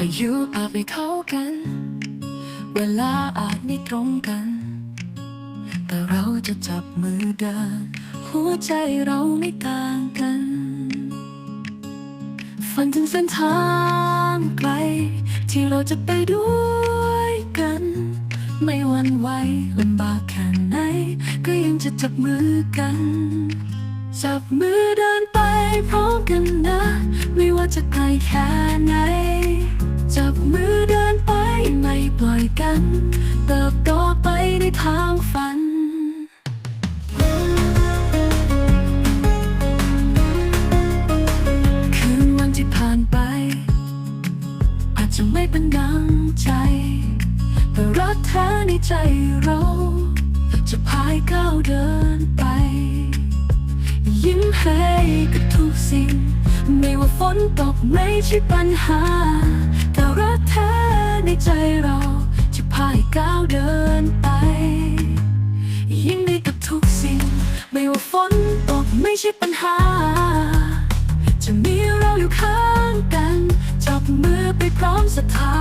อายุอาจไม่เท่ากัน เวลาอาจไม่ตรงกัน แต่เราจะจับมือเดิน หัวใจเราไม่ต่างกัน ฝันถึงเส้นทางไกล ที่เราจะไปด้วยกัน ไม่หวันไหวลำบากแค่ไหน ก็ยังจะจับมือกัน จับมือเดินไปพร้อมกันนะ ไม่ว่าจะไกลแค่ไหน ฉัน เติบโตไปในทางฝันคืนวันที่ผ่านไป อาจจะไม่เป็นดังใจ แต่รักแท้ในใจเรา จะพายก้าวเดินไป ยิ้มให้กับทุกสิ่ง ไม่ว่าฝนตกไม่ใช่ปัญหาแต่รักแท้ในใจเรา พายก้าวเดินไป ยิ้มให้กับทุกสิ่ง ไม่ว่าฝนตกไม่ใช่ปัญหา จะมีเราอยู่ข้างกัน จับมือไปพร้อมศรัทธา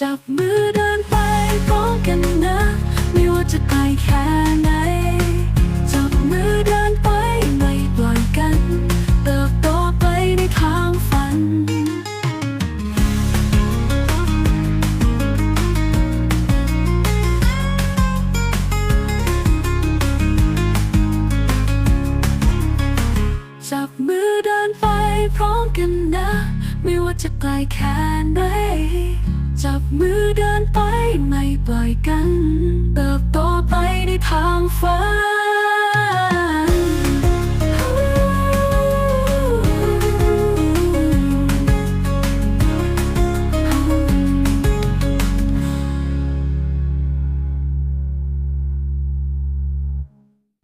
จับมือเดินไปพร้อมกันนะ ไม่ว่าจะไกลแค่ไหน พร้อมกันนะ ไม่ว่าจะไกลแค่ไหนจับมือเดินไปไม่ปล่อยกัน เติบโตไปในทางฝัน